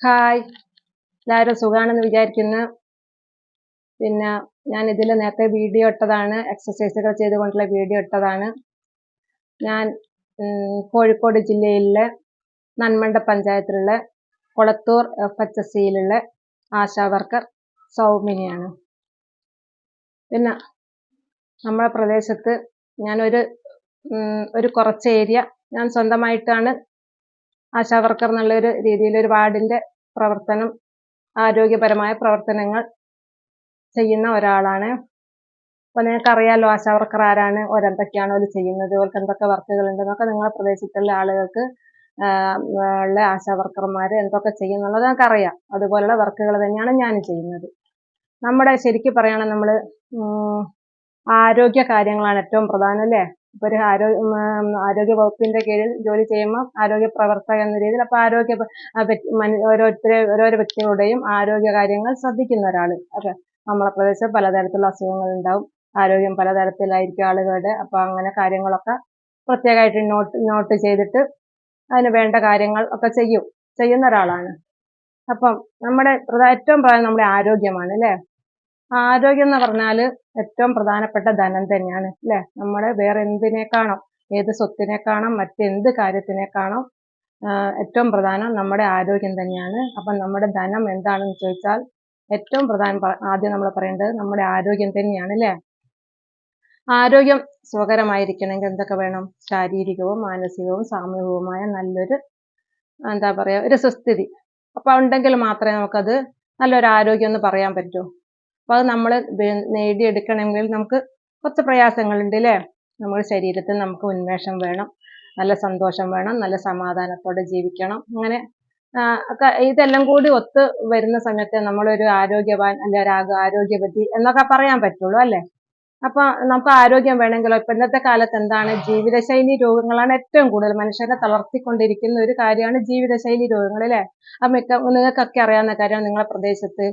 Hi എല്ലാവരും സുഖമാണെന്ന് വിചാരിക്കുന്നു. പിന്നെ ഞാൻ ഇതിൽ നേരത്തെ വീഡിയോ ഇട്ടതാണ്. എക്സസൈസുകൾ ചെയ്തുകൊണ്ടുള്ള വീഡിയോ ഇട്ടതാണ്. ഞാൻ കോഴിക്കോട് ജില്ലയിലെ നന്മണ്ട പഞ്ചായത്തിലുള്ള കൊളത്തൂർ എഫ് എച്ച് എസ് സിയിലുള്ള ആശാ വർക്കർ സൗമിനിയാണ്. പിന്നെ നമ്മുടെ പ്രദേശത്ത് ഞാനൊരു ഒരു കുറച്ച് ഏരിയ ഞാൻ സ്വന്തമായിട്ടാണ് ആശാ വർക്കർ എന്നുള്ളൊരു രീതിയിൽ ഒരു വാർഡിന്റെ പ്രവർത്തനം ആരോഗ്യപരമായ പ്രവർത്തനങ്ങൾ ചെയ്യുന്ന ഒരാളാണ്. അപ്പൊ നിങ്ങൾക്ക് അറിയാലോ ആശാ വർക്കർ ആരാണ് ഒരെന്തൊക്കെയാണ് അവർ ചെയ്യുന്നത് അവർക്ക് എന്തൊക്കെ വർക്കുകൾ ഉണ്ടെന്നൊക്കെ നിങ്ങളുടെ പ്രദേശത്തുള്ള ആളുകൾക്ക് ഉള്ള ആശാ വർക്കർമാർ എന്തൊക്കെ ചെയ്യുന്നുള്ളത് നിങ്ങൾക്ക് അറിയാം അതുപോലുള്ള വർക്കുകൾ തന്നെയാണ് ഞാൻ ചെയ്യുന്നത്. നമ്മുടെ ശരിക്കും പറയുകയാണെങ്കിൽ നമ്മൾ ആരോഗ്യ കാര്യങ്ങളാണ് ഏറ്റവും പ്രധാനം അല്ലേ? ഒരു ആരോഗ്യ ആരോഗ്യ വകുപ്പിന്റെ കീഴിൽ ജോലി ചെയ്യുമ്പോൾ ആരോഗ്യ പ്രവർത്തക എന്ന രീതിയിൽ അപ്പൊ ആരോഗ്യ ഓരോരുത്തരെ ഓരോരോ വ്യക്തികളുടെയും ആരോഗ്യ കാര്യങ്ങൾ ശ്രദ്ധിക്കുന്ന ഒരാൾ. അതെ. നമ്മളെ പ്രദേശത്ത് പലതരത്തിലുള്ള അസുഖങ്ങൾ ഉണ്ടാവും. ആരോഗ്യം പലതരത്തിലായിരിക്കും ആളുകളുടെ. അപ്പൊ അങ്ങനെ കാര്യങ്ങളൊക്കെ പ്രത്യേകമായിട്ട് നോട്ട് നോട്ട് ചെയ്തിട്ട് അതിന് വേണ്ട കാര്യങ്ങൾ ഒക്കെ ചെയ്യും. ചെയ്യുന്ന ഒരാളാണ്. അപ്പം നമ്മുടെ ഏറ്റവും പ്രധാനം നമ്മുടെ ആരോഗ്യമാണ് അല്ലേ? ആരോഗ്യം എന്ന് പറഞ്ഞാൽ ഏറ്റവും പ്രധാനപ്പെട്ട ധനം തന്നെയാണ് അല്ലേ? നമ്മുടെ വേറെ എന്തിനേക്കാണോ ഏത് സ്വത്തിനേക്കാണോ മറ്റെന്ത് കാര്യത്തിനേക്കാണോ ഏറ്റവും പ്രധാനം നമ്മുടെ ആരോഗ്യം തന്നെയാണ്. അപ്പം നമ്മുടെ ധനം എന്താണെന്ന് ചോദിച്ചാൽ ഏറ്റവും പ്രധാന ആദ്യം നമ്മൾ പറയേണ്ടത് നമ്മുടെ ആരോഗ്യം തന്നെയാണ് അല്ലേ? ആരോഗ്യം സുഖകരമായിരിക്കണമെങ്കിൽ എന്തൊക്കെ വേണം? ശാരീരികവും മാനസികവും സാമൂഹികവുമായ നല്ലൊരു എന്താ പറയുക ഒരു സുസ്ഥിതി. അപ്പൊ ഉണ്ടെങ്കിൽ മാത്രമേ നമുക്കത് നല്ലൊരു ആരോഗ്യം എന്ന് പറയാൻ പറ്റൂ. അപ്പൊ അത് നമ്മൾ നേടിയെടുക്കണമെങ്കിൽ നമുക്ക് കുറച്ച് പ്രയാസങ്ങളുണ്ട് അല്ലേ നമ്മുടെ ശരീരത്തിൽ നമുക്ക് ഉന്മേഷം വേണം നല്ല സന്തോഷം വേണം നല്ല സമാധാനത്തോടെ ജീവിക്കണം. അങ്ങനെ ഇതെല്ലാം കൂടി ഒത്ത് വരുന്ന സമയത്ത് നമ്മളൊരു ആരോഗ്യവാൻ അല്ലെ ഒരു ആരോഗ്യവതി എന്നൊക്കെ പറയാൻ പറ്റുള്ളൂ അല്ലേ? അപ്പൊ നമുക്ക് ആരോഗ്യം വേണമെങ്കിലോ? ഇപ്പൊ ഇന്നത്തെ കാലത്ത് എന്താണ്? ജീവിതശൈലി രോഗങ്ങളാണ് ഏറ്റവും കൂടുതൽ. മനുഷ്യരെ തളർത്തിക്കൊണ്ടിരിക്കുന്ന ഒരു കാര്യമാണ് ജീവിതശൈലി രോഗങ്ങൾ അല്ലെ? അപ്പൊ മിക്ക നിങ്ങൾക്കൊക്കെ അറിയാവുന്ന കാര്യമാണ് നിങ്ങളുടെ പ്രദേശത്ത്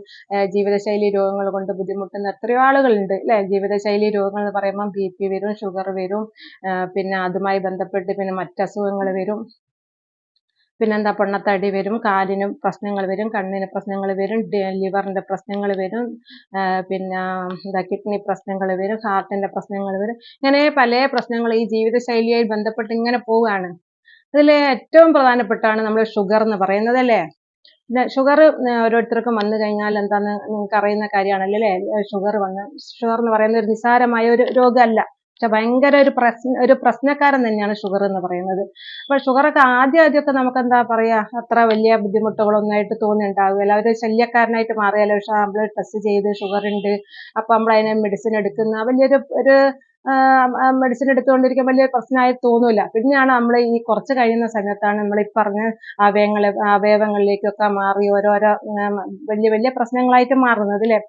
ജീവിതശൈലി രോഗങ്ങൾ കൊണ്ട് ബുദ്ധിമുട്ടുന്ന എത്രയോ ആളുകളുണ്ട് അല്ലെ? ജീവിതശൈലി രോഗങ്ങൾ എന്ന് പറയുമ്പോൾ ബി പി വരും ഷുഗർ വരും പിന്നെ അതുമായി ബന്ധപ്പെട്ട് പിന്നെ മറ്റ് അസുഖങ്ങൾ വരും. പിന്നെന്താ പൊണ്ണത്തടി വരും കാലിന് പ്രശ്നങ്ങൾ വരും കണ്ണിന് പ്രശ്നങ്ങൾ വരും ലിവറിന്റെ പ്രശ്നങ്ങൾ വരും പിന്നെ എന്താ കിഡ്നി പ്രശ്നങ്ങൾ വരും ഹാർട്ടിന്റെ പ്രശ്നങ്ങൾ വരും. ഇങ്ങനെ പല പ്രശ്നങ്ങൾ ഈ ജീവിതശൈലിയായി ബന്ധപ്പെട്ട് ഇങ്ങനെ പോവുകയാണ് അതിൽ ഏറ്റവും പ്രധാനപ്പെട്ടാണ് നമ്മൾ ഷുഗർ എന്ന് പറയുന്നത് അല്ലേ? ഷുഗർ ഓരോരുത്തർക്കും വന്നു കഴിഞ്ഞാൽ എന്താന്ന് നിങ്ങൾക്ക് അറിയുന്ന കാര്യമാണല്ലോ അല്ലേ? ഷുഗർ വന്ന് ഷുഗർ എന്ന് പറയുന്നത് ഒരു നിസ്സാരമായ ഒരു രോഗമല്ല. പക്ഷെ ഭയങ്കര ഒരു പ്രശ്ന ഒരു പ്രശ്നക്കാരൻ തന്നെയാണ് ഷുഗർ എന്ന് പറയുന്നത്. അപ്പൊ ഷുഗറൊക്കെ ആദ്യം ആദ്യമൊക്കെ നമുക്ക് എന്താ പറയാ അത്ര വലിയ ബുദ്ധിമുട്ടുകളൊന്നായിട്ട് ആയിട്ട് തോന്നിയിട്ടുണ്ടാവുകയില്ല ഒരു ശല്യക്കാരനായിട്ട് മാറിയാലോ? പക്ഷെ നമ്മൾ ടെസ്റ്റ് ചെയ്ത് ഷുഗർ ഉണ്ട്. അപ്പൊ നമ്മൾ അതിനെ മെഡിസിൻ എടുക്കുന്ന വലിയൊരു ഒരു മെഡിസിൻ എടുത്തുകൊണ്ടിരിക്കാൻ വലിയ പ്രശ്നമായി തോന്നൂല. പിന്നെയാണ് നമ്മൾ ഈ കുറച്ച് കഴിയുന്ന സമയത്താണ് നമ്മൾ ഈ പറഞ്ഞ അവയവങ്ങളെ അവയവങ്ങളിലേക്കൊക്കെ മാറി ഓരോരോ വലിയ വലിയ പ്രശ്നങ്ങളായിട്ട് മാറുന്നത് അല്ലേ?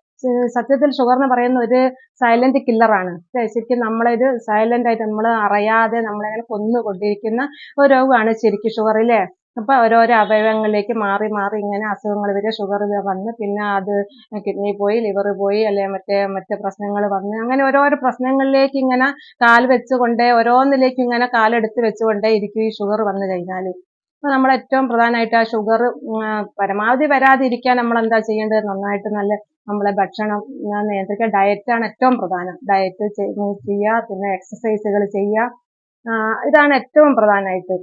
സത്യത്തിൽ ഷുഗർ എന്ന് പറയുന്ന ഒരു സൈലന്റ് കില്ലറാണ് ശരിക്കും നമ്മളൊരു സൈലന്റ് ആയിട്ട് നമ്മൾ അറിയാതെ നമ്മളെങ്ങനെ കൊന്നുകൊണ്ടിരിക്കുന്ന ഒരു രോഗമാണ് ശരിക്കും ഷുഗർ അല്ലേ അപ്പൊ ഓരോരോ അവയവങ്ങളിലേക്ക് മാറി മാറി ഇങ്ങനെ അസുഖങ്ങൾ വരെ ഷുഗർ വന്ന് പിന്നെ അത് കിഡ്നി പോയി ലിവർ പോയി അല്ലെ മറ്റേ മറ്റേ പ്രശ്നങ്ങൾ വന്ന് അങ്ങനെ ഓരോരോ പ്രശ്നങ്ങളിലേക്ക് ഇങ്ങനെ കാൽ വെച്ചുകൊണ്ട് ഓരോന്നിലേക്ക് ഇങ്ങനെ കാലെടുത്ത് വെച്ചുകൊണ്ടേ ഇരിക്കും ഈ ഷുഗർ വന്നു കഴിഞ്ഞാൽ അപ്പൊ നമ്മൾ ഏറ്റവും പ്രധാനമായിട്ട് ആ ഷുഗർ പരമാവധി വരാതിരിക്കാൻ നമ്മൾ എന്താ ചെയ്യേണ്ടത്? നന്നായിട്ട് നല്ല നമ്മളെ ഭക്ഷണം നിയന്ത്രിക്കുക ഡയറ്റാണ് ഏറ്റവും പ്രധാനം. ഡയറ്റ് ചെയ്യുക പിന്നെ എക്സസൈസുകൾ ചെയ്യുക ഇതാണ് ഏറ്റവും പ്രധാനമായിട്ട്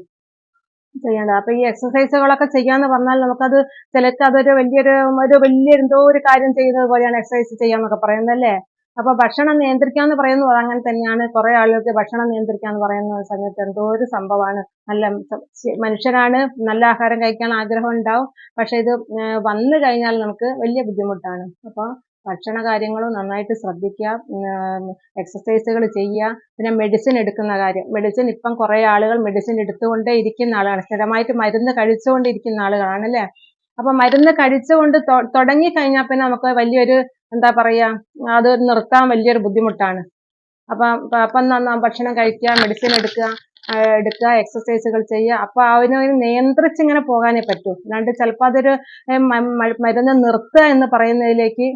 ചെയ്യേണ്ടത്. അപ്പൊ ഈ എക്സസൈസുകളൊക്കെ ചെയ്യാന്ന് പറഞ്ഞാൽ നമുക്കത് ചിലർക്ക് അതൊരു വലിയൊരു ഒരു വലിയ എന്തോ ഒരു കാര്യം ചെയ്യുന്നത് പോലെയാണ് എക്സസൈസ് ചെയ്യാന്നൊക്കെ പറയുന്നത് അല്ലേ? അപ്പൊ ഭക്ഷണം നിയന്ത്രിക്കാന്ന് പറയുന്നത് അങ്ങനെ തന്നെയാണ്. കുറെ ആളുകൾക്ക് ഭക്ഷണം നിയന്ത്രിക്കാന്ന് പറയുന്ന സമയത്ത് എന്തോ ഒരു സംഭവമാണ്. നല്ല മനുഷ്യനാണ് നല്ല ആഹാരം കഴിക്കാൻ ആഗ്രഹം ഉണ്ടാവും. പക്ഷെ ഇത് വന്നു കഴിഞ്ഞാൽ നമുക്ക് വലിയ ബുദ്ധിമുട്ടാണ്. അപ്പൊ ഭക്ഷണ കാര്യങ്ങളും നന്നായിട്ട് ശ്രദ്ധിക്കുക എക്സസൈസുകൾ ചെയ്യുക. പിന്നെ മെഡിസിൻ എടുക്കുന്ന കാര്യം. മെഡിസിൻ ഇപ്പം കുറെ ആളുകൾ മെഡിസിൻ എടുത്തുകൊണ്ടേ ഇരിക്കുന്ന ആളാണ്. സ്ഥിരമായിട്ട് മരുന്ന് കഴിച്ചുകൊണ്ടിരിക്കുന്ന ആളുകളാണ് അല്ലേ? അപ്പൊ മരുന്ന് കഴിച്ചുകൊണ്ട് തുടങ്ങി കഴിഞ്ഞാൽ പിന്നെ നമുക്ക് വലിയൊരു എന്താ പറയാ അത് നിർത്താൻ വലിയൊരു ബുദ്ധിമുട്ടാണ്. അപ്പൊ അപ്പൊ ഭക്ഷണം കഴിക്കുക മെഡിസിൻ എടുക്കുക എടുക്കുക എക്സസൈസുകൾ ചെയ്യുക. അപ്പൊ അവനൊരു നിയന്ത്രിച്ച് ഇങ്ങനെ പോകാനേ പറ്റൂ. അല്ലാണ്ട് ചിലപ്പോൾ അതൊരു മരുന്ന് നിർത്തുക എന്ന് പറയുന്നതിലേക്ക്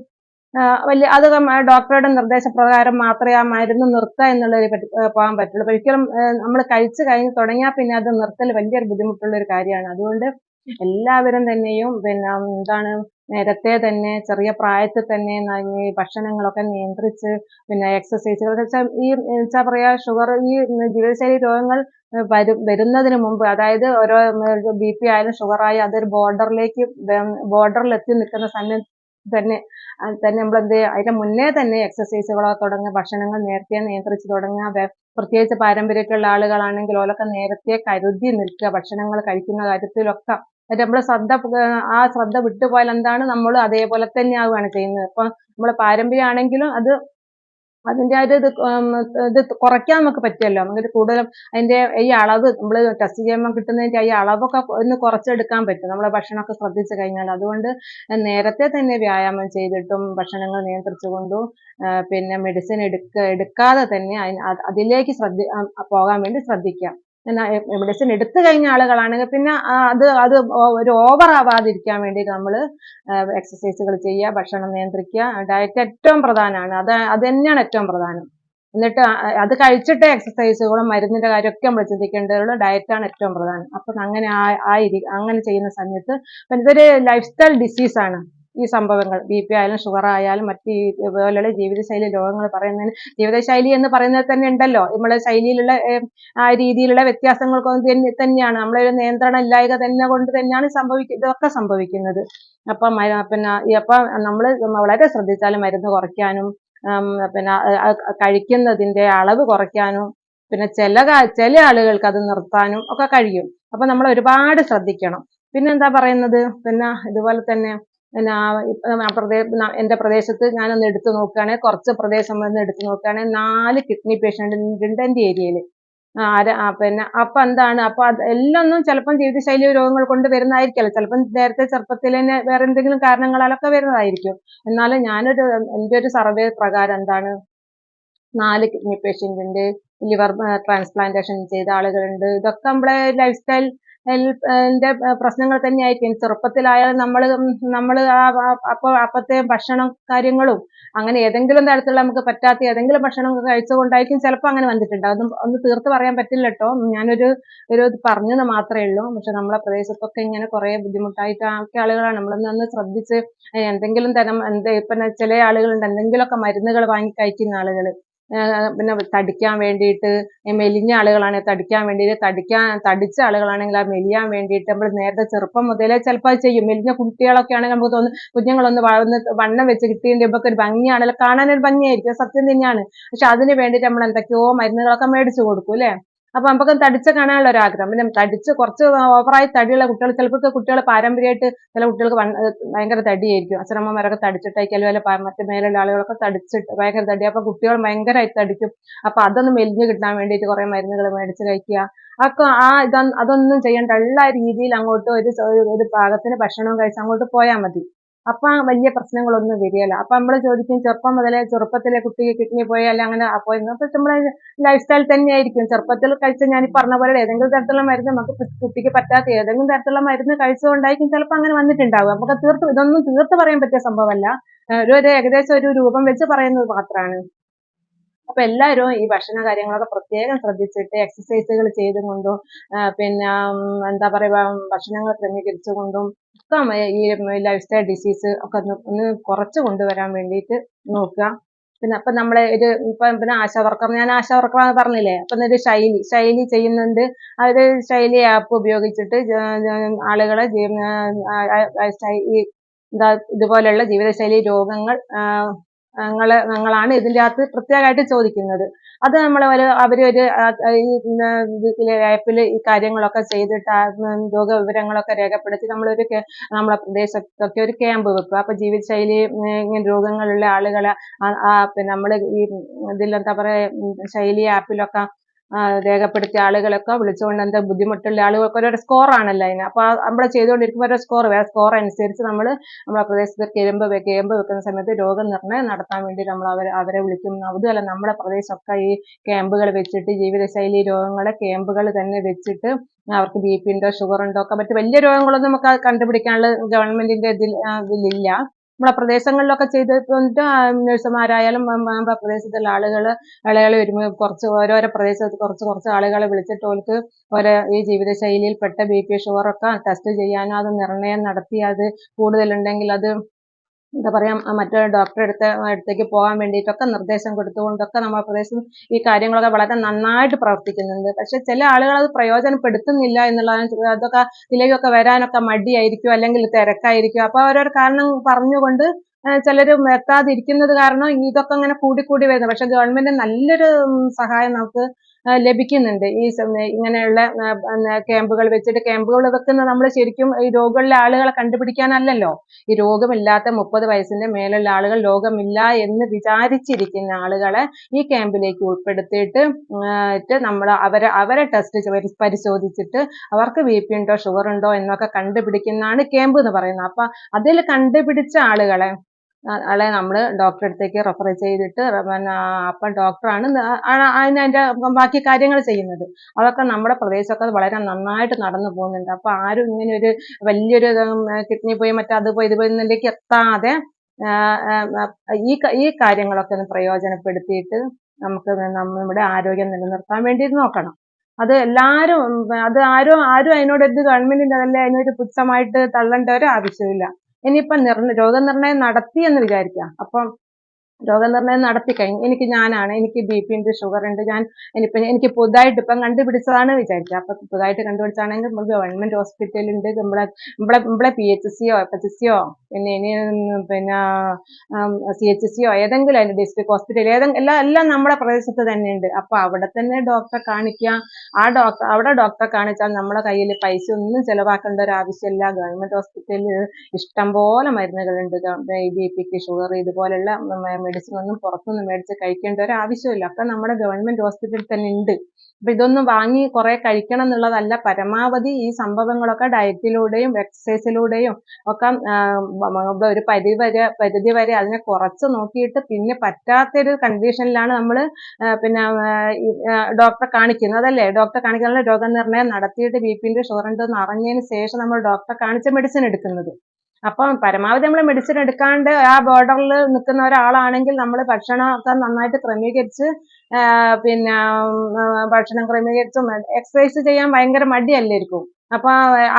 വലിയ അത് ഡോക്ടറുടെ നിർദ്ദേശപ്രകാരം മാത്രമേ ആ മരുന്ന് നിർത്തുക എന്നുള്ളതിൽ പോകാൻ പറ്റുള്ളൂ. ഒരിക്കലും നമ്മൾ കഴിച്ചു കഴിഞ്ഞ് തുടങ്ങിയാൽ പിന്നെ അത് നിർത്തൽ വലിയൊരു ബുദ്ധിമുട്ടുള്ള ഒരു കാര്യമാണ്. അതുകൊണ്ട് എല്ലാവരും തന്നെയും പിന്നെ എന്താണ് നേരത്തെ തന്നെ ചെറിയ പ്രായത്തിൽ തന്നെ ഈ ഭക്ഷണങ്ങളൊക്കെ നിയന്ത്രിച്ച് പിന്നെ എക്സസൈസുകൾ വെച്ചാൽ ഈ എന്താ പറയാ ഷുഗർ ഈ ജീവിതശൈലി രോഗങ്ങൾ വരും വരുന്നതിന് മുമ്പ് അതായത് ഓരോ ബി പി ആയാലും ഷുഗർ ആയാലും അതൊരു ബോർഡറിലേക്ക് ബോർഡറിൽ എത്തി നിൽക്കുന്ന സമയത്ത് തന്നെ തന്നെ നമ്മൾ എന്ത് അതിന്റെ മുന്നേ തന്നെ എക്സസൈസുകളോ തുടങ്ങുക ഭക്ഷണങ്ങൾ നേരത്തെ നിയന്ത്രിച്ച് തുടങ്ങുക പ്രത്യേകിച്ച് ഉള്ള ആളുകളാണെങ്കിൽ ഓലൊക്കെ നേരത്തെ കരുതി നിൽക്കുക ഭക്ഷണങ്ങൾ കഴിക്കുന്ന കാര്യത്തിലൊക്കെ നമ്മുടെ ശ്രദ്ധ ആ ശ്രദ്ധ വിട്ടുപോയാൽ എന്താണ് നമ്മൾ അതേപോലെ തന്നെ ആവുകയാണ് ചെയ്യുന്നത്. അപ്പൊ നമ്മളെ പാരമ്പര്യമാണെങ്കിലും അത് അതിന്റെ ആ ഇത് ഇത് കുറയ്ക്കാൻ നമുക്ക് പറ്റുമല്ലോ നമുക്ക് കൂടുതലും അതിന്റെ ഈ അളവ് നമ്മൾ ടെസ്റ്റ് ചെയ്യുമ്പോൾ കിട്ടുന്നതിന്റെ ഈ അളവൊക്കെ ഒന്ന് കുറച്ചെടുക്കാൻ പറ്റും. നമ്മളെ ഭക്ഷണമൊക്കെ ശ്രദ്ധിച്ചു കഴിഞ്ഞാൽ. അതുകൊണ്ട് നേരത്തെ തന്നെ വ്യായാമം ചെയ്തിട്ടും ഭക്ഷണങ്ങൾ നിയന്ത്രിച്ചുകൊണ്ടും പിന്നെ മെഡിസിൻ എടുക്ക എടുക്കാതെ തന്നെ അതിലേക്ക് ശ്രദ്ധി പോകാൻ വേണ്ടി ശ്രദ്ധിക്കാം. മെഡിസിൻ എടുത്തു കഴിഞ്ഞ ആളുകളാണെങ്കിൽ പിന്നെ അത് അത് ഒരു ഓവർ ആവാതിരിക്കാൻ വേണ്ടി നമ്മൾ എക്സസൈസുകൾ ചെയ്യുക ഭക്ഷണം നിയന്ത്രിക്കുക. ഡയറ്റ് ഏറ്റവും പ്രധാനമാണ്. അത് അത് തന്നെയാണ് ഏറ്റവും പ്രധാനം. എന്നിട്ട് അത് കഴിച്ചിട്ട് എക്സസൈസുകളും മരുന്നിന്റെ കാര്യമൊക്കെ നമ്മൾ ചിന്തിക്കേണ്ടതുള്ളൂ. ഡയറ്റാണ് ഏറ്റവും പ്രധാനം. അപ്പം അങ്ങനെ ആ- ആയിരി അങ്ങനെ ചെയ്യുന്ന സമയത്ത് ഇതൊരു ലൈഫ് സ്റ്റൈൽ ഡിസീസാണ് ഈ സംഭവങ്ങൾ. ബി പി ആയാലും ഷുഗർ ആയാലും മറ്റ് പോലെയുള്ള ജീവിതശൈലി രോഗങ്ങൾ പറയുന്നതിന് ജീവിതശൈലി എന്ന് പറയുന്നത് തന്നെ ഉണ്ടല്ലോ. നമ്മളെ ശൈലിയിലുള്ള ആ രീതിയിലുള്ള വ്യത്യാസങ്ങൾക്ക് തന്നെയാണ്. നമ്മളൊരു നിയന്ത്രണം ഇല്ലായ്മ തന്നെ കൊണ്ട് തന്നെയാണ് സംഭവിക്ക ഇതൊക്കെ സംഭവിക്കുന്നത്. അപ്പം പിന്നെ അപ്പം നമ്മൾ വളരെ ശ്രദ്ധിച്ചാൽ മരുന്ന് കുറയ്ക്കാനും പിന്നെ കഴിക്കുന്നതിന്റെ അളവ് കുറയ്ക്കാനും പിന്നെ ചില ചില ആളുകൾക്ക് അത് നിർത്താനും ഒക്കെ കഴിയും. അപ്പൊ നമ്മൾ ഒരുപാട് ശ്രദ്ധിക്കണം. പിന്നെന്താ പറയുന്നത്? പിന്നെ ഇതുപോലെ തന്നെ എന്റെ പ്രദേശത്ത് ഞാനൊന്ന് എടുത്തു നോക്കുകയാണെങ്കിൽ കുറച്ച് പ്രദേശം ഒന്ന് എടുത്തു നോക്കുകയാണെങ്കിൽ നാല് കിഡ്നി പേഷ്യന്റ് ഉണ്ട് എന്റെ ഏരിയയിൽ പിന്നെ അപ്പൊ എന്താണ് അപ്പൊ അത് എല്ലാം ഒന്നും ചിലപ്പം ജീവിതശൈലി രോഗങ്ങൾ കൊണ്ട് വരുന്നതായിരിക്കല്ലോ. ചിലപ്പം നേരത്തെ ചെറുപ്പത്തിൽ തന്നെ വേറെ എന്തെങ്കിലും കാരണങ്ങളാലൊക്കെ വരുന്നതായിരിക്കും. എന്നാലും ഞാനൊരു എന്റെ ഒരു സർവേ പ്രകാരം എന്താണ് നാല് കിഡ്നി പേഷ്യന്റ് ഉണ്ട് ലിവർ ട്രാൻസ്പ്ലാന്റേഷൻ ചെയ്ത ആളുകളുണ്ട്. ഇതൊക്കെ നമ്മളെ ലൈഫ് സ്റ്റൈൽ ന്റെ പ്രശ്നങ്ങൾ തന്നെയായിരിക്കും ചെറുപ്പത്തിലായാലും നമ്മൾ നമ്മൾ അപ്പോൾ അപ്പത്തെ ഭക്ഷണ കാര്യങ്ങളും അങ്ങനെ ഏതെങ്കിലും തരത്തിലുള്ള നമുക്ക് പറ്റാത്ത ഏതെങ്കിലും ഭക്ഷണം കഴിച്ചുകൊണ്ടായിരിക്കും ചിലപ്പോൾ അങ്ങനെ വന്നിട്ടുണ്ട്. അതൊന്നും ഒന്ന് തീർത്ത് പറയാൻ പറ്റില്ല കേട്ടോ ഞാനൊരു ഒരു പറഞ്ഞെന്ന് മാത്രമേ ഉള്ളൂ. പക്ഷെ നമ്മളെ പ്രദേശത്തൊക്കെ ഇങ്ങനെ കുറെ ബുദ്ധിമുട്ടായിട്ട് ആക്കിയ ആളുകളാണ്. നമ്മളൊന്ന് ഒന്ന് ശ്രദ്ധിച്ച് എന്തെങ്കിലും തരം എന്ത് ഇപ്പം ചില ആളുകളുണ്ട്. എന്തെങ്കിലുമൊക്കെ മരുന്നുകൾ വാങ്ങി കഴിക്കുന്ന ആളുകൾ പിന്നെ തടിക്കാൻ വേണ്ടിയിട്ട് മെലിഞ്ഞ ആളുകളാണെങ്കിൽ തടിക്കാൻ വേണ്ടിയിട്ട് തടിക്കാൻ തടിച്ച ആളുകളാണെങ്കിൽ ആ മെലിയാൻ വേണ്ടിയിട്ട് നമ്മൾ നേരത്തെ ചെറുപ്പം മുതലേ ചിലപ്പോൾ അത് ചെയ്യും. മെലിഞ്ഞ കുട്ടികളൊക്കെ ആണെങ്കിൽ നമുക്ക് തോന്നും കുഞ്ഞുങ്ങളൊന്ന് വളർന്ന് വണ്ണം വെച്ച് കിട്ടിയതിന്റെ ഇപ്പൊ ഒരു ഭംഗിയാണല്ലോ കാണാനൊരു ഭംഗിയായിരിക്കും. സത്യം തന്നെയാണ്. പക്ഷെ അതിന് വേണ്ടിയിട്ട് നമ്മൾ എന്തൊക്കെയോ മരുന്നുകളൊക്കെ മേടിച്ചു കൊടുക്കും അല്ലേ? അപ്പൊ നമുക്ക് തടിച്ച കാണാനുള്ള ഒരു ആഗ്രഹം. പിന്നെ തടിച്ച് കുറച്ച് ഓവറായി തടിയുള്ള കുട്ടികൾ ചിലപ്പോൾ കുട്ടികൾ പാരമ്പര്യമായിട്ട് ചില കുട്ടികൾക്ക് ഭയങ്കര തടിയായിരിക്കും. അച്ഛനമ്മമാരൊക്കെ തടിച്ചിട്ടായിരിക്കും അല്ലെങ്കിൽ മറ്റു മേലുള്ള ആളുകളൊക്കെ തടിച്ചിട്ട് ഭയങ്കര തടി അപ്പൊ കുട്ടികൾ ഭയങ്കരമായി തടിക്കും. അപ്പൊ അതൊന്ന് മെലിഞ്ഞ് കിട്ടാൻ വേണ്ടിയിട്ട് കുറെ മരുന്നുകൾ മേടിച്ച് കഴിക്കുക. അതൊക്കെ ആ ഇതൊന്നും അതൊന്നും ചെയ്യേണ്ട ഉള്ള രീതിയിൽ അങ്ങോട്ട് ഒരു ഒരു പാകത്തിന് ഭക്ഷണം കഴിച്ച് അങ്ങോട്ട് പോയാൽ മതി. അപ്പൊ വലിയ പ്രശ്നങ്ങളൊന്നും വരികയില്ല. അപ്പൊ നമ്മൾ ചോദിക്കും ചെറുപ്പം മുതലേ ചെറുപ്പത്തിലെ കുട്ടിക്ക് കിഡ്നി പോയാൽ അങ്ങനെ പോയിരുന്നു അപ്പൊ നമ്മൾ ലൈഫ് സ്റ്റൈൽ തന്നെയായിരിക്കും. ചെറുപ്പത്തിൽ കഴിച്ച ഞാൻ ഈ പറഞ്ഞ പോലെ ഏതെങ്കിലും തരത്തിലുള്ള മരുന്ന് നമുക്ക് കുട്ടിക്ക് പറ്റാത്ത ഏതെങ്കിലും തരത്തിലുള്ള മരുന്ന് കഴിച്ചുകൊണ്ടായിരിക്കും ചിലപ്പോൾ അങ്ങനെ വന്നിട്ടുണ്ടാവും നമുക്ക് തീർത്ത് ഇതൊന്നും തീർത്ത് പറയാൻ പറ്റിയ സംഭവമല്ല. ഒരു ഏകദേശം ഒരു രൂപം വെച്ച് പറയുന്നത് മാത്രമാണ് അപ്പൊ എല്ലാവരും ഈ ഭക്ഷണ കാര്യങ്ങളൊക്കെ പ്രത്യേകം ശ്രദ്ധിച്ചിട്ട് എക്സസൈസുകൾ ചെയ്തുകൊണ്ടും പിന്നെ എന്താ പറയുക ഭക്ഷണങ്ങൾ ക്രമീകരിച്ചുകൊണ്ടും ഒക്കെ മ- ഈ ലൈഫ് സ്റ്റൈൽ ഡിസീസ് ഒക്കെ ഒന്ന് കുറച്ച് കൊണ്ടുവരാൻ വേണ്ടിയിട്ട് നോക്കുക. പിന്നെ അപ്പൊ നമ്മളെ ഒരു ഇപ്പൊ പിന്നെ ആശാ വർക്കർ ഞാൻ ആശാ വർക്കർ പറഞ്ഞില്ലേ? അപ്പൊ ഒരു ശൈലി ശൈലി ചെയ്യുന്നുണ്ട്. അതായത് ശൈലി ആപ്പ് ഉപയോഗിച്ചിട്ട് ആളുകളെ എന്താ ഇതുപോലെയുള്ള ജീവിതശൈലി രോഗങ്ങൾ ഞങ്ങൾ ഞങ്ങൾ ഞങ്ങളാണ് ഇതിന്റെ അകത്ത് പ്രത്യേകമായിട്ട് ചോദിക്കുന്നത്. അത് നമ്മൾ ഒരു അവരൊരു ഈ ആപ്പിൽ ഈ കാര്യങ്ങളൊക്കെ ചെയ്തിട്ട് ആ, വിവരങ്ങളൊക്കെ രേഖപ്പെടുത്തി നമ്മളൊരു നമ്മളെ പ്രദേശത്തൊക്കെ ഒരു ക്യാമ്പ് വെക്കുക അപ്പൊ ജീവിതശൈലി ഇങ്ങനെ രോഗങ്ങളുള്ള ആളുകളെ നമ്മൾ ഈ ഇതിലെന്താ പറയാ ശൈലി ആപ്പിലൊക്കെ രേഖപ്പെടുത്തിയ ആളുകളൊക്കെ വിളിച്ചുകൊണ്ട് എന്താ ബുദ്ധിമുട്ടുള്ള ആളുകൾക്ക് ഓരോ സ്കോർ ആണല്ലോ അതിന്. അപ്പൊ നമ്മൾ ചെയ്തുകൊണ്ടിരിക്കുമ്പോൾ ഓരോ സ്കോർ വേറെ സ്കോർ അനുസരിച്ച് നമ്മൾ നമ്മുടെ പ്രദേശത്ത് കേമ്പ് വെ- കേമ്പ് വെക്കുന്ന സമയത്ത് രോഗനിർണയം നടത്താൻ വേണ്ടി നമ്മൾ അവരെ അവരെ വിളിക്കും. അതുമല്ല നമ്മുടെ പ്രദേശമൊക്കെ ഈ ക്യാമ്പുകൾ വെച്ചിട്ട് ജീവിതശൈലി രോഗങ്ങളെ ക്യാമ്പുകൾ തന്നെ വെച്ചിട്ട് അവർക്ക് ബി പി ഉണ്ടോ ഷുഗർ ഉണ്ടോ ഒക്കെ മറ്റു വലിയ രോഗങ്ങളൊന്നും നമുക്ക് കണ്ടുപിടിക്കാനുള്ള ഗവൺമെന്റിന്റെ ഇതിൽ ഇതിലില്ല. നമ്മളെ പ്രദേശങ്ങളിലൊക്കെ ചെയ്തിട്ടുണ്ട്. നഴ്സുമാരായാലും പ്രദേശത്തുള്ള ആളുകൾ ആളുകൾ വരുമ്പോൾ കുറച്ച് ഓരോരോ പ്രദേശത്ത് കുറച്ച് കുറച്ച് ആളുകളെ വിളിച്ചിട്ട് ഓർക്ക് ഓരോ ഈ ജീവിതശൈലിയിൽപ്പെട്ട ബി പി ഷുഗറൊക്കെ ടെസ്റ്റ് ചെയ്യാനും അത് നിർണയം നടത്തി അത് കൂടുതലുണ്ടെങ്കിൽ അത് എന്താ പറയാ മറ്റൊരു ഡോക്ടറെ അടുത്ത് അടുത്തേക്ക് പോകാൻ വേണ്ടിയിട്ടൊക്കെ നിർദ്ദേശം കൊടുത്തുകൊണ്ടൊക്കെ നമ്മുടെ പ്രദേശം ഈ കാര്യങ്ങളൊക്കെ വളരെ നന്നായിട്ട് പ്രവർത്തിക്കുന്നുണ്ട്. പക്ഷെ ചില ആളുകൾ അത് പ്രയോജനപ്പെടുത്തുന്നില്ല എന്നുള്ളതാണ് അതൊക്കെ ഇതിലേക്കൊക്കെ വരാനൊക്കെ മടിയായിരിക്കും അല്ലെങ്കിൽ തിരക്കായിരിക്കും. അപ്പൊ ഓരോരോ കാരണം പറഞ്ഞുകൊണ്ട് ചിലർ എത്താതിരിക്കുന്നത് കാരണം ഇതൊക്കെ അങ്ങനെ കൂടിക്കൂടി വരുന്നത് പക്ഷെ ഗവൺമെന്റ് നല്ലൊരു സഹായം നമുക്ക് ലഭിക്കുന്നുണ്ട്. ഈ ഇങ്ങനെയുള്ള ക്യാമ്പുകൾ വെച്ചിട്ട് ക്യാമ്പുകൾ വെക്കുന്ന നമ്മൾ ശരിക്കും ഈ രോഗമുള്ള ആളുകളെ കണ്ടുപിടിക്കാനല്ലല്ലോ. ഈ രോഗമില്ലാത്ത മുപ്പത് വയസ്സിന്റെ മേലുള്ള ആളുകൾ രോഗമില്ല എന്ന് വിചാരിച്ചിരിക്കുന്ന ആളുകളെ ഈ ക്യാമ്പിലേക്ക് ഉൾപ്പെടുത്തിയിട്ട് നമ്മൾ അവരെ അവരെ ടെസ്റ്റ് പരിശോധിച്ചിട്ട് അവർക്ക് ബി പി ഉണ്ടോ ഷുഗർ ഉണ്ടോ എന്നൊക്കെ കണ്ടുപിടിക്കുന്നതാണ് ക്യാമ്പ് എന്ന് പറയുന്നത്. അപ്പൊ അതിൽ കണ്ടുപിടിച്ച ആളുകളെ ആളെ നമ്മൾ ഡോക്ടറെ അടുത്തേക്ക് റെഫർ ചെയ്തിട്ട് അപ്പം ഡോക്ടറാണ് അതിന് അതിന്റെ ബാക്കി കാര്യങ്ങൾ ചെയ്യുന്നത്. അതൊക്കെ നമ്മുടെ പ്രദേശമൊക്കെ വളരെ നന്നായിട്ട് നടന്നു പോകുന്നുണ്ട്. അപ്പോൾ ആരും ഇങ്ങനെ ഒരു വലിയൊരു കിഡ്നി പോയി മറ്റേ പോയി ഇത് പോയി എന്നിലേക്ക് എത്താതെ ഈ ഈ കാര്യങ്ങളൊക്കെ ഒന്ന് പ്രയോജനപ്പെടുത്തിയിട്ട് നമുക്ക് നമ്മുടെ ആരോഗ്യം നിലനിർത്താൻ വേണ്ടി നോക്കണം. അത് എല്ലാവരും അത് ആരും ആരും അതിനോട് ഇത് ഗവൺമെന്റിന്റെ അതല്ലേ അതിനൊരു പുച്ഛമായിട്ട് തള്ളേണ്ട ഒരു ആവശ്യമില്ല ഇനിയിപ്പം നിർ രോഗനിർണയം നടത്തി എന്ന് വിചാരിക്കുക അപ്പം രോഗനിർണയം നടത്തി കഴിഞ്ഞു എനിക്ക് ഞാനാണ് എനിക്ക് ബി പി ഉണ്ട് ഷുഗർ ഉണ്ട് ഞാൻ ഇനിയിപ്പം എനിക്ക് പുതുതായിട്ട് ഇപ്പം കണ്ടുപിടിച്ചതാണ് വിചാരിക്കുക അപ്പം പുതുതായിട്ട് കണ്ടുപിടിച്ചാണെങ്കിൽ നമ്മൾ ഗവൺമെന്റ് ഹോസ്പിറ്റലുണ്ട് നമ്മളെ നമ്മളെ നമ്മളെ പി എച്ച് സിയോ എഫ് എച്ച് സിയോ പിന്നെ ഇനി പിന്നെ സി എച്ച് സിയോ ഏതെങ്കിലും അതിന്റെ ഡിസ്ട്രിക്ട് ഹോസ്പിറ്റൽ ഏതെങ്കിലും എല്ലാം എല്ലാം നമ്മുടെ പ്രദേശത്ത് തന്നെ ഉണ്ട് അപ്പൊ അവിടെ തന്നെ ഡോക്ടറെ കാണിക്കുക. ആ ഡോക്ടർ അവിടെ ഡോക്ടറെ കാണിച്ചാൽ നമ്മുടെ കയ്യിൽ പൈസ ഒന്നും ചിലവാക്കേണ്ട ഒരു ആവശ്യമില്ല. ഗവൺമെന്റ് ഹോസ്പിറ്റലിൽ ഇഷ്ടംപോലെ മരുന്നുകളുണ്ട്. ബി പിക്ക് ഷുഗർ ഇതുപോലുള്ള മെഡിസിൻ ഒന്നും പുറത്തുനിന്ന് മേടിച്ച് കഴിക്കേണ്ട ഒരു ആവശ്യമില്ല ഒക്കെ നമ്മുടെ ഗവൺമെന്റ് ഹോസ്പിറ്റലിൽ തന്നെ ഉണ്ട്. അപ്പൊ ഇതൊന്നും വാങ്ങി കുറെ കഴിക്കണം എന്നുള്ളതല്ല. പരമാവധി ഈ സംഭവങ്ങളൊക്കെ ഡയറ്റിലൂടെയും എക്സസൈസിലൂടെയും ഒക്കെ ഒരു പരിധി വരെ പരിധി വരെ അതിനെ കുറച്ച് നോക്കിയിട്ട് പിന്നെ പറ്റാത്തൊരു കണ്ടീഷനിലാണ് നമ്മൾ പിന്നെ ഡോക്ടറെ കാണിക്കുന്നത്. അതല്ലേ? ഡോക്ടറെ കാണിക്കാനുള്ള രോഗനിർണയം നടത്തിയിട്ട് ബി പിന്റെ എന്ന് അറിഞ്ഞതിന് ശേഷം നമ്മൾ ഡോക്ടറെ കാണിച്ച മെഡിസിൻ എടുക്കുന്നത്. അപ്പം പരമാവധി നമ്മൾ മെഡിസിൻ എടുക്കാണ്ട് ആ ബോർഡറിൽ നിൽക്കുന്ന ഒരാളാണെങ്കിൽ നമ്മൾ ഭക്ഷണമൊക്കെ നന്നായിട്ട് ക്രമീകരിച്ച് പിന്നെ ഭക്ഷണം ക്രമീകരിച്ചും എക്സസൈസ് ചെയ്യാൻ ഭയങ്കര മടിയല്ലായിരിക്കും അപ്പൊ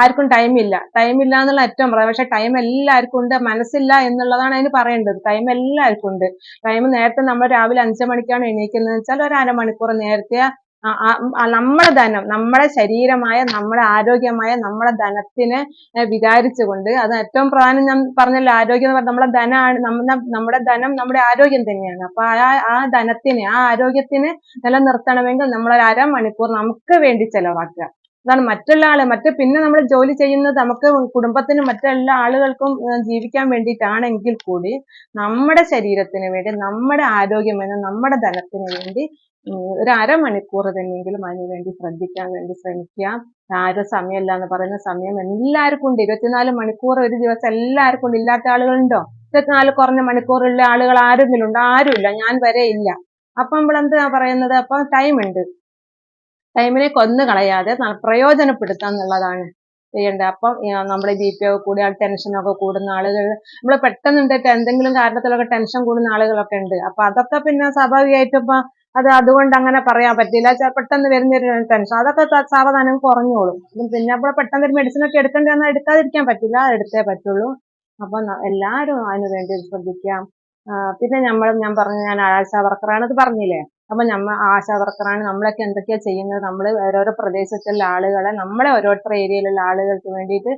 ആർക്കും ടൈമില്ല ഇല്ല. ടൈം ഇല്ല എന്നുള്ള ഏറ്റവും പറയാം പക്ഷെ ടൈം എല്ലാവർക്കും ഉണ്ട്. മനസ്സില്ല എന്നുള്ളതാണ് അതിന് പറയേണ്ടത്. ടൈം എല്ലാവർക്കും ഉണ്ട്. ടൈം നേരത്തെ നമ്മൾ രാവിലെ അഞ്ചു മണിക്കാണ് എണീക്കുന്നത്. വെച്ചാൽ ഒരു അരമണിക്കൂർ നേരത്തെ നമ്മുടെ ധനം നമ്മുടെ ശരീരമായ നമ്മുടെ ആരോഗ്യമായ നമ്മുടെ ധനത്തിനെ വിചാരിച്ചുകൊണ്ട് അത് ഏറ്റവും പ്രധാനം ഞാൻ പറഞ്ഞല്ലോ ആരോഗ്യം എന്ന് പറഞ്ഞാൽ നമ്മുടെ ധനമാണ് നമ്മുടെ ധനം നമ്മുടെ ആരോഗ്യം തന്നെയാണ്. അപ്പൊ ആ ആ ധനത്തിനെ ആ ആരോഗ്യത്തിനെ നിലനിർത്തണമെങ്കിൽ നമ്മളൊരു അരമണിക്കൂർ നമുക്ക് വേണ്ടി ചെലവാക്കുക. അതാണ് മറ്റുള്ള ആൾ. മറ്റു പിന്നെ നമ്മൾ ജോലി ചെയ്യുന്നത് നമുക്ക് കുടുംബത്തിനും മറ്റെല്ലാ ആളുകൾക്കും ജീവിക്കാൻ വേണ്ടിയിട്ടാണെങ്കിൽ കൂടി നമ്മുടെ ശരീരത്തിന് വേണ്ടി നമ്മുടെ ആരോഗ്യം നമ്മുടെ ധനത്തിന് വേണ്ടി ഒരു അരമണിക്കൂർ തന്നെയെങ്കിലും അതിന് വേണ്ടി ശ്രദ്ധിക്കാൻ വേണ്ടി ശ്രമിക്കുക. ആരും സമയമില്ല എന്ന് പറയുന്ന സമയം എല്ലാവർക്കും ഉണ്ട്. ഇരുപത്തിനാല് മണിക്കൂർ ഒരു ദിവസം എല്ലാവർക്കും ഉണ്ട്. ഇല്ലാത്ത ആളുകളുണ്ടോ? ഇരുപത്തിനാല് കുറഞ്ഞ മണിക്കൂറുള്ള ആളുകൾ ആരെങ്കിലും ഉണ്ടോ ആരുമില്ല ഞാൻ വരെ ഇല്ല. അപ്പൊ നമ്മൾ എന്താ പറയുന്നത്? അപ്പൊ ടൈം ഉണ്ട്. ടൈമിനെ കൊന്നു കളയാതെ പ്രയോജനപ്പെടുത്തുക എന്നുള്ളതാണ് ചെയ്യേണ്ടത്. അപ്പം നമ്മുടെ ബി പി ഒക്കെ കൂടി ടെൻഷനൊക്കെ കൂടുന്ന ആളുകൾ നമ്മൾ പെട്ടെന്ന് എന്തെങ്കിലും കാരണത്തിലൊക്കെ ടെൻഷൻ കൂടുന്ന ആളുകളൊക്കെ ഉണ്ട്. അപ്പൊ അതൊക്കെ പിന്നെ സ്വാഭാവികമായിട്ടും ഇപ്പൊ അത് അതുകൊണ്ട് അങ്ങനെ പറയാൻ പറ്റില്ല. പെട്ടെന്ന് വരുന്നൊരു ടെൻഷൻ അതൊക്കെ സാവധാനം കുറഞ്ഞോളും. പിന്നെ അപ്പോൾ പെട്ടെന്ന് ഒരു മെഡിസിൻ ഒക്കെ എടുക്കേണ്ടതെന്ന് എടുക്കാതിരിക്കാൻ പറ്റില്ല. എടുത്തേ പറ്റുള്ളൂ. അപ്പൊ എല്ലാവരും അതിനു വേണ്ടി ശ്രദ്ധിക്കാം. പിന്നെ നമ്മൾ ഞാൻ പറഞ്ഞു ഞാൻ ആശാ വർക്കറാണെന്ന് പറഞ്ഞില്ലേ? അപ്പൊ നമ്മ ആശാ വർക്കറാണ് നമ്മളൊക്കെ എന്തൊക്കെയാ ചെയ്യുന്നത്? നമ്മൾ ഓരോരോ പ്രദേശത്തുള്ള ആളുകളെ നമ്മളെ ഓരോരുത്തർ ഏരിയയിലുള്ള ആളുകൾക്ക് വേണ്ടിയിട്ട്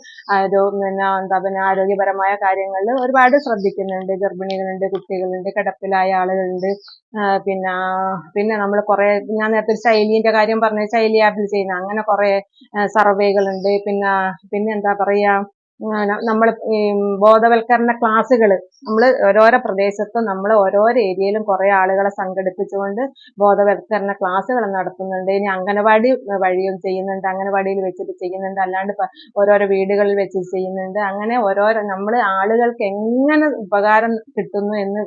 പിന്നെ എന്താ പിന്നെ ആരോഗ്യപരമായ കാര്യങ്ങളിൽ ഒരുപാട് ശ്രദ്ധിക്കുന്നുണ്ട്. ഗർഭിണികളുണ്ട് കുട്ടികളുണ്ട് കിടപ്പിലായ ആളുകളുണ്ട്. പിന്നെ പിന്നെ നമ്മൾ കുറെ ഞാൻ നേരത്തെ ശൈലീന്റെ കാര്യം പറഞ്ഞ ശൈലി ആപ്പിൽ ചെയ്യുന്ന അങ്ങനെ കുറെ സർവേകളുണ്ട്. പിന്നെ പിന്നെ എന്താ പറയാ നമ്മൾ ബോധവൽക്കരണ ക്ലാസ്സുകൾ നമ്മൾ ഓരോരോ പ്രദേശത്തും നമ്മൾ ഓരോരോ ഏരിയയിലും കുറേ ആളുകളെ സംഘടിപ്പിച്ചുകൊണ്ട് ബോധവൽക്കരണ ക്ലാസ്സുകൾ നടത്തുന്നുണ്ട്. ഇനി അംഗനവാടി വഴിയും ചെയ്യുന്നുണ്ട്. അംഗനവാടിയിൽ വെച്ചിട്ട് ചെയ്യുന്നുണ്ട്. അല്ലാണ്ട് ഓരോരോ വീടുകളിൽ വെച്ച് ചെയ്യുന്നുണ്ട്. അങ്ങനെ ഓരോരോ നമ്മൾ ആളുകൾക്ക് എങ്ങനെ ഉപകാരം കിട്ടുന്നു എന്ന്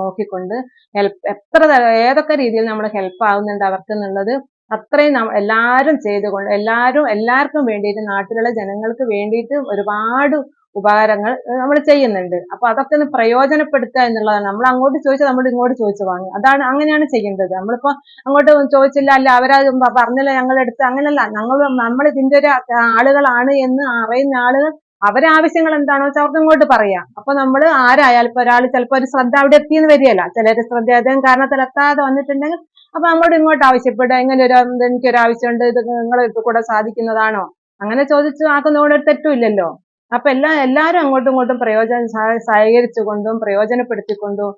നോക്കിക്കൊണ്ട് ഹെൽപ്പ് എത്ര ഏതൊക്കെ രീതിയിൽ നമ്മൾ ഹെൽപ്പ് ആവുന്നുണ്ട് അവർക്ക് എന്നുള്ളത് അത്രയും എല്ലാവരും ചെയ്തുകൊണ്ട് എല്ലാവരും എല്ലാവർക്കും വേണ്ടിയിട്ട് നാട്ടിലുള്ള ജനങ്ങൾക്ക് വേണ്ടിയിട്ട് ഒരുപാട് ഉപകാരങ്ങൾ നമ്മൾ ചെയ്യുന്നുണ്ട്. അപ്പൊ അതൊക്കെ ഒന്ന് പ്രയോജനപ്പെടുത്തുക എന്നുള്ളതാണ്. നമ്മൾ അങ്ങോട്ട് ചോദിച്ചാൽ നമ്മൾ ഇങ്ങോട്ട് ചോദിച്ചു വാങ്ങും അതാണ് അങ്ങനെയാണ് ചെയ്യേണ്ടത്. നമ്മളിപ്പോ അങ്ങോട്ട് ചോദിച്ചില്ല അല്ല അവരത് പറഞ്ഞില്ല ഞങ്ങൾ എടുത്ത് അങ്ങനെയല്ല ഞങ്ങൾ നമ്മൾ ഇതിന്റെ ഒരു ആളുകളാണ് എന്ന് അറിയുന്ന ആളുകൾ അവരെ ആവശ്യങ്ങൾ എന്താണോ വെച്ചാൽ അവർക്ക് ഇങ്ങോട്ട് പറയാം. അപ്പൊ നമ്മൾ ആരായാൽ ഇപ്പൊ ഒരാൾ ചിലപ്പോൾ ഒരു ശ്രദ്ധ അവിടെ എത്തിയെന്ന് വരികയല്ല. ചിലര് ശ്രദ്ധ അദ്ദേഹം കാരണത്തിൽ എത്താതെ വന്നിട്ടുണ്ടെങ്കിൽ അപ്പൊ നമ്മളോട് ഇങ്ങോട്ട് ആവശ്യപ്പെടുക. ഇങ്ങനെ ഒരു എനിക്കൊരു ആവശ്യമുണ്ട് ഇത് നിങ്ങൾ കൂടെ സാധിക്കുന്നതാണോ? അങ്ങനെ ചോദിച്ചു ആക്കുന്നതുകൊണ്ട് ഒരു തെറ്റുമില്ലല്ലോ. അപ്പൊ എല്ലാ എല്ലാവരും അങ്ങോട്ടും ഇങ്ങോട്ടും പ്രയോജനം സഹ- സഹകരിച്ചുകൊണ്ടും പ്രയോജനപ്പെടുത്തിക്കൊണ്ടും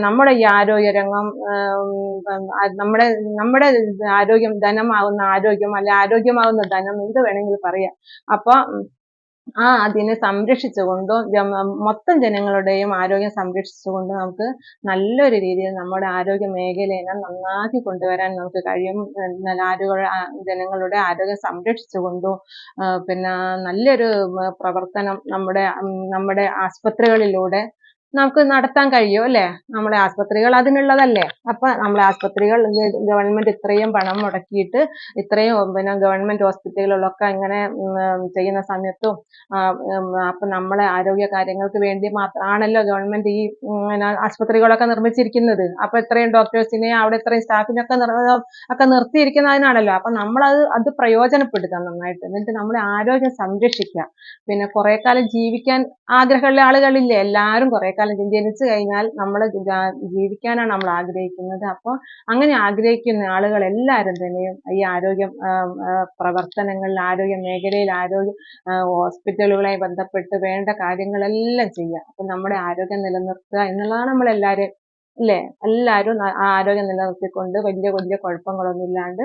നമ്മുടെ ഈ ആരോഗ്യ രംഗം ആം, ഉം, ആ, നമ്മുടെ നമ്മുടെ ആരോഗ്യം ധനമാകുന്ന ആരോഗ്യം അല്ലെ ആരോഗ്യമാകുന്ന ധനം എന്ത് വേണമെങ്കിലും പറയാം. അപ്പൊ ആ അതിനെ സംരക്ഷിച്ചുകൊണ്ടും മൊത്തം ജനങ്ങളുടെയും ആരോഗ്യം സംരക്ഷിച്ചുകൊണ്ട് നമുക്ക് നല്ലൊരു രീതിയിൽ നമ്മുടെ ആരോഗ്യ മേഖലയെ നന്നാക്കി കൊണ്ടുവരാൻ നമുക്ക് കഴിയും. ആരോഗ്യ ജനങ്ങളുടെ ആരോഗ്യം സംരക്ഷിച്ചുകൊണ്ടും പിന്നെ നല്ലൊരു പ്രവർത്തനം നമ്മുടെ നമ്മുടെ ആസ്പത്രികളിലൂടെ നമുക്ക് നടത്താൻ കഴിയും അല്ലേ? നമ്മുടെ ആസ്പത്രികൾ അതിനുള്ളതല്ലേ? അപ്പൊ നമ്മളെ ആസ്പത്രികൾ ഗവൺമെന്റ് ഇത്രയും പണം മുടക്കിയിട്ട് ഇത്രയും പിന്നെ ഗവൺമെന്റ് ഹോസ്പിറ്റലുകളിലൊക്കെ ഇങ്ങനെ ചെയ്യുന്ന സമയത്തും അപ്പൊ നമ്മളെ ആരോഗ്യ കാര്യങ്ങൾക്ക് വേണ്ടി മാത്രമാണല്ലോ ഗവൺമെന്റ് ഈ ആസ്പത്രികളൊക്കെ നിർമ്മിച്ചിരിക്കുന്നത്. അപ്പൊ ഇത്രയും ഡോക്ടേഴ്സിനെ അവിടെ ഇത്രയും സ്റ്റാഫിനൊക്കെ ഒക്കെ നിർത്തിയിരിക്കുന്നതിനാണല്ലോ. അപ്പൊ നമ്മളത് അത് പ്രയോജനപ്പെടുത്തുക നന്നായിട്ട്. എന്നിട്ട് നമ്മുടെ ആരോഗ്യം സംരക്ഷിക്കുക പിന്നെ കുറെ കാലം ജീവിക്കാൻ ആഗ്രഹമുള്ള ആളുകളില്ലേ? എല്ലാവരും കുറെ കാലം ജനിച്ചു കഴിഞ്ഞാൽ നമ്മൾ ജീവിക്കാനാണ് നമ്മൾ ആഗ്രഹിക്കുന്നത്. അപ്പോൾ അങ്ങനെ ആഗ്രഹിക്കുന്ന ആളുകൾ എല്ലാവരും തന്നെയും ഈ ആരോഗ്യ പ്രവർത്തനങ്ങളിൽ ആരോഗ്യ മേഖലയിൽ ആരോഗ്യ ഹോസ്പിറ്റലുകളുമായി ബന്ധപ്പെട്ട് വേണ്ട കാര്യങ്ങളെല്ലാം ചെയ്യുക. അപ്പൊ നമ്മുടെ ആരോഗ്യം നിലനിർത്തുക എന്നുള്ളതാണ് നമ്മൾ എല്ലാവരും അല്ലേ എല്ലാവരും ആരോഗ്യം നിലനിർത്തിക്കൊണ്ട് വലിയ വലിയ കുഴപ്പങ്ങളൊന്നും ഇല്ലാണ്ട്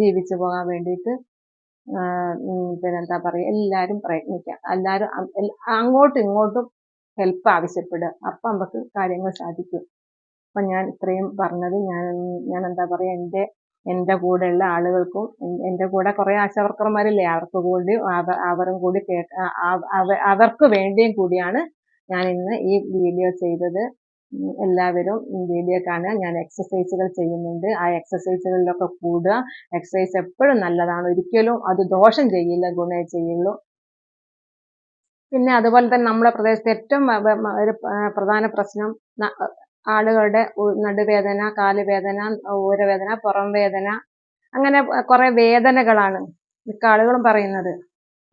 ജീവിച്ചു പോകാൻ വേണ്ടിയിട്ട് പിന്നെന്താ പറയുക? എല്ലാവരും പ്രയത്നിക്കുക. എല്ലാവരും അങ്ങോട്ടും ഇങ്ങോട്ടും ഹെൽപ്പ് ആവശ്യപ്പെടുക. അപ്പം നമുക്ക് കാര്യങ്ങൾ സാധിക്കും. അപ്പം ഞാൻ ഇത്രയും പറഞ്ഞത്. ഞാൻ ഞാൻ എന്താ പറയുക എന്റെ എന്റെ ഉള്ള ആളുകൾക്കും എൻ- എന്റെ കൂടെ കുറേ ആശാവർക്കർമാരില്ലേ? അവർക്ക് കൂടി അവരും കൂടി കേട്ട അവ- അവ- അവർക്ക് വേണ്ടിയും കൂടിയാണ് ഞാൻ ഇന്ന് ഈ വീഡിയോ ചെയ്തത്. എല്ലാവരും വീഡിയോ കാണുക. ഞാൻ എക്സസൈസുകൾ ചെയ്യുന്നുണ്ട്. ആ എക്സസൈസുകളിലൊക്കെ കൂടുക. എക്സസൈസ് എപ്പോഴും നല്ലതാണ്. ഒരിക്കലും അത് ദോഷം ചെയ്യില്ല ഗുണേ ചെയ്യുള്ളൂ. പിന്നെ അതുപോലെ തന്നെ നമ്മുടെ പ്രദേശത്ത് ഏറ്റവും ഒരു പ്രധാന പ്രശ്നം ആളുകളുടെ നടുവേദന കാലുവേദന ഊരവേദന പുറം വേദന അങ്ങനെ കുറെ വേദനകളാണ് മിക്ക ആളുകളും പറയുന്നത്.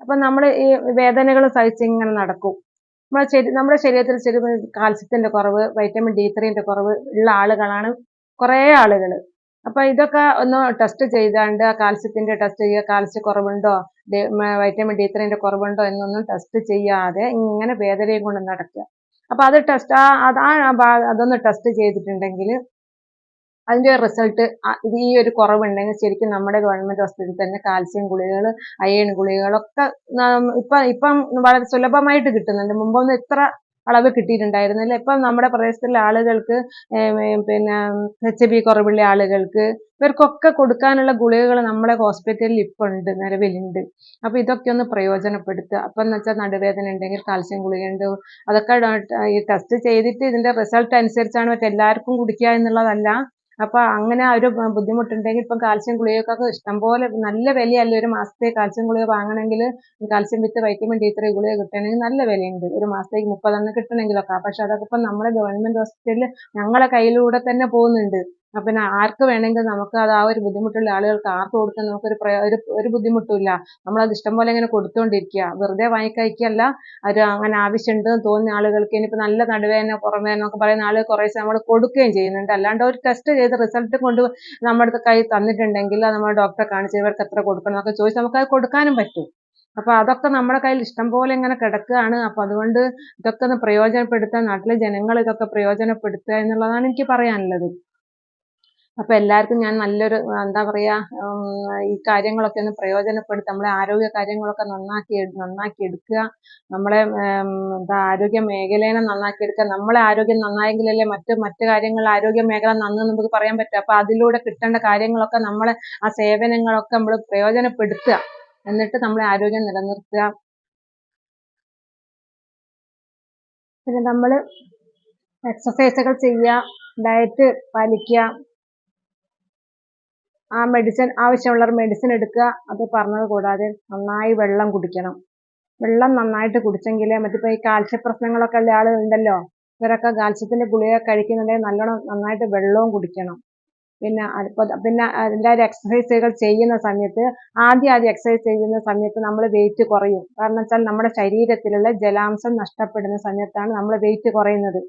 അപ്പൊ നമ്മൾ ഈ വേദനകൾ സഹിച്ച് ഇങ്ങനെ നടക്കും. നമ്മുടെ ശരി നമ്മുടെ ശരീരത്തിൽ ശരി കാൽസ്യത്തിന്റെ കുറവ് വൈറ്റമിൻ ഡി ത്രീന്റെ കുറവ് ഉള്ള ആളുകളാണ് കുറേ ആളുകൾ അപ്പൊ ഇതൊക്കെ ഒന്ന് ടെസ്റ്റ് ചെയ്താണ്ട് കാൽസ്യത്തിന്റെ ടെസ്റ്റ് ചെയ്യുക. കാൽസ്യ കുറവുണ്ടോ? വൈറ്റമിൻ ഡി ത്രീന്റെ കുറവുണ്ടോ എന്നൊന്നും ടെസ്റ്റ് ചെയ്യാതെ ഇങ്ങനെ വേദനയും കൊണ്ട് നടക്കുക. അപ്പൊ അത് ടെസ്റ്റ് ആ അത് അതൊന്ന് ടെസ്റ്റ് ചെയ്തിട്ടുണ്ടെങ്കിൽ അതിന്റെ റിസൾട്ട് ഇത് ഈ ഒരു കുറവുണ്ടെങ്കിൽ ശരിക്കും നമ്മുടെ ഗവൺമെന്റ് ഹോസ്പിറ്റലിൽ തന്നെ കാൽസ്യം ഗുളികകൾ അയേൺ ഗുളികകളൊക്കെ ഇപ്പൊ ഇപ്പം വളരെ സുലഭമായിട്ട് കിട്ടുന്നുണ്ട്. മുമ്പൊന്നും ഇത്ര അളവ് കിട്ടിയിട്ടുണ്ടായിരുന്നില്ല. ഇപ്പം നമ്മുടെ പ്രദേശത്തുള്ള ആളുകൾക്ക് പിന്നെ എച്ച് ബി കുറവുള്ള ആളുകൾക്ക് ഇവർക്കൊക്കെ കൊടുക്കാനുള്ള ഗുളികകൾ നമ്മുടെ ഹോസ്പിറ്റലിൽ ഇപ്പൊ ഉണ്ട് നിലവിലുണ്ട്. അപ്പൊ ഇതൊക്കെ ഒന്ന് പ്രയോജനപ്പെടുത്തുക. അപ്പൊ എന്ന് വെച്ചാൽ നടുവേദന ഉണ്ടെങ്കിൽ കാൽസ്യം ഗുളികയുണ്ട് അതൊക്കെ ഈ ടെസ്റ്റ് ചെയ്തിട്ട് ഇതിന്റെ റിസൾട്ട് അനുസരിച്ചാണ് മറ്റെല്ലാവർക്കും കുടിക്കുക എന്നുള്ളതല്ല. അപ്പൊ അങ്ങനെ ഒരു ബുദ്ധിമുട്ടുണ്ടെങ്കിൽ ഇപ്പം കാൽസ്യം ഗുളികക്കൊക്കെ ഇഷ്ടംപോലെ നല്ല വിലയല്ലേ ഒരു മാസത്തെ കാൽസ്യം ഗുളിക വാങ്ങണമെങ്കിൽ calcium with vitamin D three ഗുളിക കിട്ടണമെങ്കിൽ നല്ല വിലയുണ്ട്. ഒരു മാസത്തേക്ക് മുപ്പതെണ്ണം കിട്ടണമെങ്കിലൊക്കെ. പക്ഷെ അതൊക്കെ ഇപ്പം നമ്മുടെ ഗവൺമെന്റ് ഹോസ്പിറ്റലിൽ ഞങ്ങളെ കയ്യിലൂടെ തന്നെ പോകുന്നുണ്ട്. പിന്നെ ആർക്ക് വേണമെങ്കിൽ നമുക്ക് അത് ആ ഒരു ബുദ്ധിമുട്ടുള്ള ആളുകൾക്ക് ആർക്ക് കൊടുക്കാൻ നമുക്കൊരു പ്രയോ- ഒരു ഒരു ബുദ്ധിമുട്ടില്ല നമ്മളത് ഇഷ്ടം പോലെ ഇങ്ങനെ കൊടുത്തുകൊണ്ടിരിക്കുക വെറുതെ വാങ്ങിക്കഴിക്കല്ല. ഒരു അങ്ങനെ ആവശ്യമുണ്ട് എന്ന് തോന്നുന്ന ആളുകൾക്ക് ഇനിയിപ്പോൾ നല്ല നടുവേദന പുറമേദന എന്നൊക്കെ പറയുന്ന ആളുകൾ കുറേ നമ്മൾ കൊടുക്കുകയും ചെയ്യുന്നുണ്ട്. അല്ലാണ്ട് ഒരു ടെസ്റ്റ് ചെയ്ത് റിസൾട്ട് കൊണ്ട് നമ്മുടെ കൈ തന്നിട്ടുണ്ടെങ്കിൽ അത് നമ്മൾ ഡോക്ടറെ കാണിച്ച് ഇവർക്ക് എത്ര കൊടുക്കണം എന്നൊക്കെ ചോദിച്ച് നമുക്ക് അത് കൊടുക്കാനും പറ്റും. അപ്പൊ അതൊക്കെ നമ്മുടെ കയ്യിൽ ഇഷ്ടം പോലെ ഇങ്ങനെ കിടക്കുകയാണ് അപ്പൊ അതുകൊണ്ട് ഇതൊക്കെ ഒന്ന് പ്രയോജനപ്പെടുത്താൻ നാട്ടിലെ ജനങ്ങൾ ഇതൊക്കെ പ്രയോജനപ്പെടുത്തുക എന്നുള്ളതാണ് എനിക്ക് പറയാനുള്ളത്. അപ്പൊ എല്ലാവർക്കും ഞാൻ നല്ലൊരു എന്താ പറയാ ഈ കാര്യങ്ങളൊക്കെ ഒന്ന് പ്രയോജനപ്പെടുത്തി നമ്മളെ ആരോഗ്യ കാര്യങ്ങളൊക്കെ നന്നാക്കി നന്നാക്കി എടുക്കുക. നമ്മളെ എന്താ ആരോഗ്യ മേഖലയെ നന്നാക്കി എടുക്കുക. നമ്മളെ ആരോഗ്യം നന്നായെങ്കിലല്ലേ മറ്റു മറ്റു കാര്യങ്ങൾ ആരോഗ്യ മേഖല നന്ന് നമുക്ക് പറയാൻ പറ്റും. അപ്പൊ അതിലൂടെ കിട്ടേണ്ട കാര്യങ്ങളൊക്കെ നമ്മളെ ആ സേവനങ്ങളൊക്കെ നമ്മൾ പ്രയോജനപ്പെടുത്തുക. എന്നിട്ട് നമ്മളെ ആരോഗ്യം നിലനിർത്തുക. പിന്നെ നമ്മൾ എക്സസൈസുകൾ ചെയ്യുക ഡയറ്റ് പാലിക്കുക. ആ മെഡിസിൻ ആവശ്യമുള്ളവർ മെഡിസിൻ എടുക്കുക അത് പറഞ്ഞത് കൂടാതെ നന്നായി വെള്ളം കുടിക്കണം. വെള്ളം നന്നായിട്ട് കുടിച്ചെങ്കിലേ മറ്റിപ്പോ ഈ കാൽസ്യ പ്രശ്നങ്ങളൊക്കെ ഉള്ള ആളുകളുണ്ടല്ലോ. ഇവരൊക്കെ കാൽസ്യത്തിന്റെ ഗുളിക കഴിക്കുന്നുണ്ടെങ്കിൽ നല്ലോണം നന്നായിട്ട് വെള്ളവും കുടിക്കണം. പിന്നെ അടുപ്പത് പിന്നെ എല്ലാവരും എക്സസൈസുകൾ ചെയ്യുന്ന സമയത്ത് ആദ്യം ആദ്യം എക്സസൈസ് ചെയ്യുന്ന സമയത്ത് നമ്മൾ വെയിറ്റ് കുറയും. കാരണം വെച്ചാൽ നമ്മുടെ ശരീരത്തിലുള്ള ജലാംശം നഷ്ടപ്പെടുന്ന സമയത്താണ് നമ്മൾ വെയിറ്റ് കുറയുന്നത്.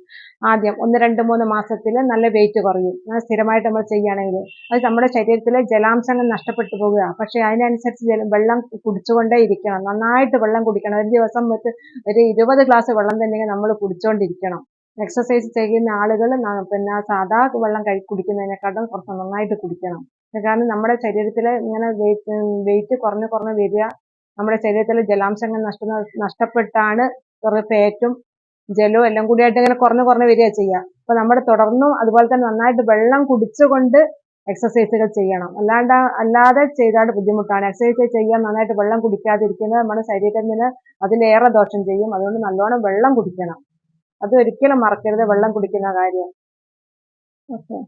ആദ്യം ഒന്ന് രണ്ട് മൂന്ന് മാസത്തിൽ നല്ല വെയിറ്റ് കുറയും. സ്ഥിരമായിട്ട് നമ്മൾ ചെയ്യുകയാണെങ്കിൽ അത് നമ്മുടെ ശരീരത്തിലെ ജലാംശങ്ങൾ നഷ്ടപ്പെട്ടു പോകുക. പക്ഷേ അതിനനുസരിച്ച് ജലം വെള്ളം കുടിച്ചുകൊണ്ടേ ഇരിക്കണം. നന്നായിട്ട് വെള്ളം കുടിക്കണം. ഒരു ദിവസം ഒരു ഇരുപത് ഗ്ലാസ് വെള്ളം തന്നെ നമ്മൾ കുടിച്ചുകൊണ്ടിരിക്കണം എക്സസൈസ് ചെയ്യുന്ന ആളുകൾ പിന്നെ സാധാ വെള്ളം കഴി കുടിക്കുന്നതിനെക്കാട്ടും കുറച്ച് നന്നായിട്ട് കുടിക്കണം. കാരണം നമ്മുടെ ശരീരത്തിൽ ഇങ്ങനെ വെയിറ്റ് കുറഞ്ഞ് കുറഞ്ഞ് വരിക നമ്മുടെ ശരീരത്തിലെ ജലാംശങ്ങൾ നഷ്ട നഷ്ടപ്പെട്ടാണ് ഫാറ്റും ജലവും എല്ലാം കൂടിയായിട്ട് ഇങ്ങനെ കുറഞ്ഞ് കുറഞ്ഞ് വരിക ചെയ്യുക. അപ്പൊ നമ്മൾ തുടർന്നും അതുപോലെ തന്നെ നന്നായിട്ട് വെള്ളം കുടിച്ചുകൊണ്ട് എക്സസൈസുകൾ ചെയ്യണം. അല്ലാണ്ട് അല്ലാതെ ചെയ്താൽ ബുദ്ധിമുട്ടാണ്. എക്സസൈസ് ചെയ്യാൻ നന്നായിട്ട് വെള്ളം കുടിക്കാതിരിക്കുന്നത് നമ്മുടെ ശരീരത്തിന് അതിലേറെ ദോഷം ചെയ്യും. അതുകൊണ്ട് നല്ലോണം വെള്ളം കുടിക്കണം. അത് ഒരിക്കലും മറക്കരുത്. വെള്ളം കുടിക്കുന്ന കാര്യം. ഓക്കെ.